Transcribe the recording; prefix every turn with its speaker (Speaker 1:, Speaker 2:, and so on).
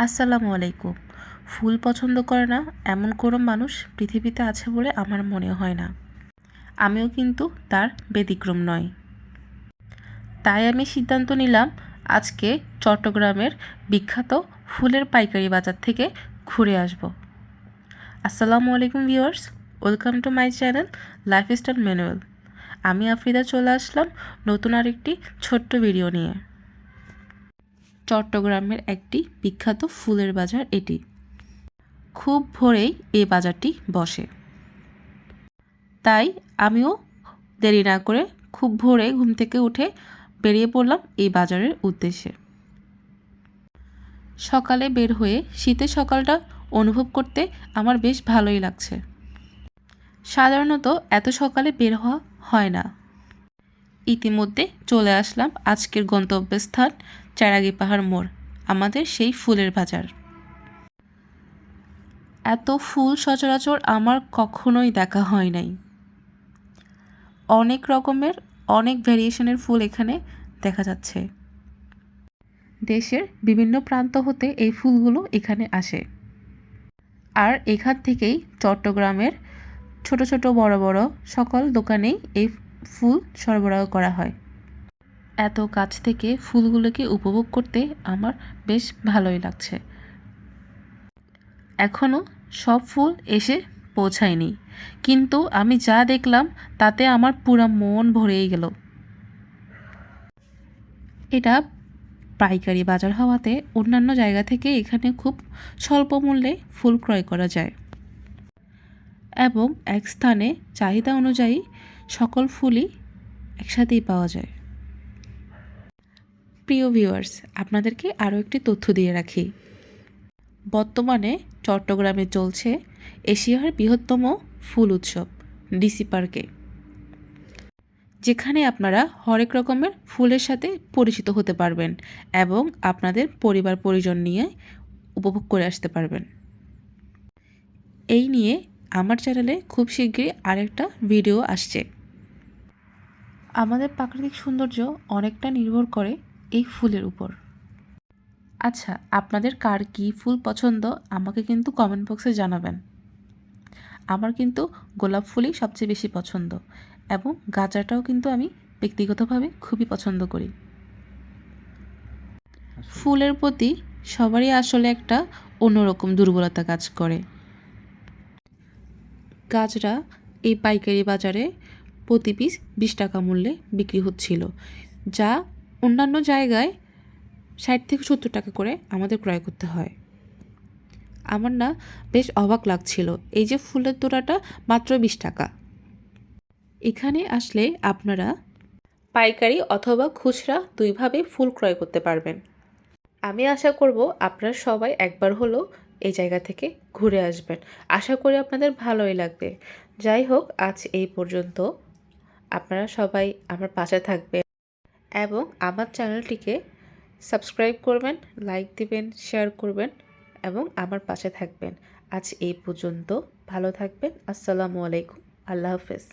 Speaker 1: আসসালামু আলাইকুম। ফুল পছন্দ করে না এমন কোনো মানুষ পৃথিবীতে আছে বলে আমার মনে হয় না। আমিও কিন্তু তার ব্যতিক্রম নয় তাই আমি সিদ্ধান্ত নিলাম আজকে চট্টগ্রামের বিখ্যাত ফুলের পাইকারি বাজার থেকে ঘুরে আসব। আসসালামু আলাইকুম viewers, welcome to my channel life lifestyle manual. আমি আফ্রিদা চলে আসলাম নতুন আরেকটি ছোট্ট ভিডিও নিয়ে। চট্টগ্রামের একটি বিখ্যাত ফুলের বাজার এটি। খুব ভোরেই এই বাজারটি বসে। তাই আমিও দেরি না করে খুব ভোরে ঘুম থেকে উঠে বেরিয়ে পড়লাম এই বাজারের উদ্দেশ্যে। সকালে বের হয়ে শীতের সকালটা অনুভব করতে আমার বেশ ভালোই লাগছে। সাধারণত এত সকালে বের হওয়া হয় না। ইতিমধ্যে চলে আসলাম আজকের গন্তব্যস্থান চারাগি পাহাড় মোড়, আমাদের সেই ফুলের বাজার। এত ফুল সচরাচর আমার কখনোই দেখা হয় নাই। অনেক রকমের, অনেক ভ্যারিয়েশনের ফুল এখানে দেখা যাচ্ছে। দেশের বিভিন্ন প্রান্ত হতে এই ফুলগুলো এখানে আসে। আর এখান থেকেই চট্টগ্রামের ছোট ছোট বড় বড় সকল দোকানেই এই ফুল সরবরাহ করা হয়। এত কাছ থেকে ফুলগুলোকে উপভোগ করতে আমার বেশ ভালোই লাগছে। এখনও সব ফুল এসে পৌঁছায়নি। কিন্তু আমি যা দেখলাম, তাতে আমার পুরা মন ভরেই গেল। এটা পাইকারি বাজার হওয়াতে অন্যান্য জায়গা থেকে এখানে খুব স্বল্প মূল্যে ফুল ক্রয় করা যায়। এবং এক স্থানে চাহিদা অনুযায়ী সকল ফুলই একসাথেই পাওয়া যায়। প্রিয় ভিউয়ার্স, আপনাদেরকে আরও একটি তথ্য দিয়ে রাখি। বর্তমানে চট্টগ্রামে চলছে এশিয়ার বৃহত্তম ফুল উৎসব, ডিসি পার্কে। যেখানে আপনারা হরেক রকমের ফুলের সাথে পরিচিত হতে পারবেন এবং আপনাদের পরিবার পরিজন নিয়ে উপভোগ করে আসতে পারবেন। এই নিয়ে আমার চ্যানেলে খুব শীঘ্রই আরেকটা ভিডিও আসছে। আমাদের প্রাকৃতিক সৌন্দর্য অনেকটা নির্ভর করে এই ফুলের উপর। আচ্ছা আপনাদের কার কী ফুল পছন্দ আমাকে কিন্তু কমেন্ট বক্সে জানাবেন। আমার কিন্তু গোলাপ ফুলই সবচেয়ে বেশি পছন্দ এবং গাঁজাটাও কিন্তু আমি ব্যক্তিগতভাবে খুবই পছন্দ করি। ফুলের প্রতি সবারই আসলে একটা অন্যরকম দুর্বলতা কাজ করে। গাছরা এই পাইকারি বাজারে প্রতি পিস বিশ টাকা মূল্যে বিক্রি হচ্ছিল, যা অন্যান্য জায়গায় ষাট থেকে সত্তর টাকা করে আমাদের ক্রয় করতে হয়। আমার না বেশ অবাক লাগছিল, এই যে ফুলের তোড়াটা মাত্র বিশ টাকা। এখানে আসলে আপনারা পাইকারি অথবা খুচরা দুইভাবে ফুল ক্রয় করতে পারবেন। আমি আশা করব আপনারা সবাই একবার হলো এই জায়গা থেকে ঘুরে আসবেন। আশা করি আপনাদের ভালোই লাগবে। যাই হোক, আজ এই পর্যন্ত। আপনারা সবাই আমার পাশে থাকবেন এবং আমার চ্যানেলটিকে সাবস্ক্রাইব করবেন, লাইক দিবেন, শেয়ার করবেন এবং আমার পাশে থাকবেন। আজ এই পর্যন্ত ভালো থাকবেন। আসসালামু আলাইকুম। আল্লাহ হাফেজ।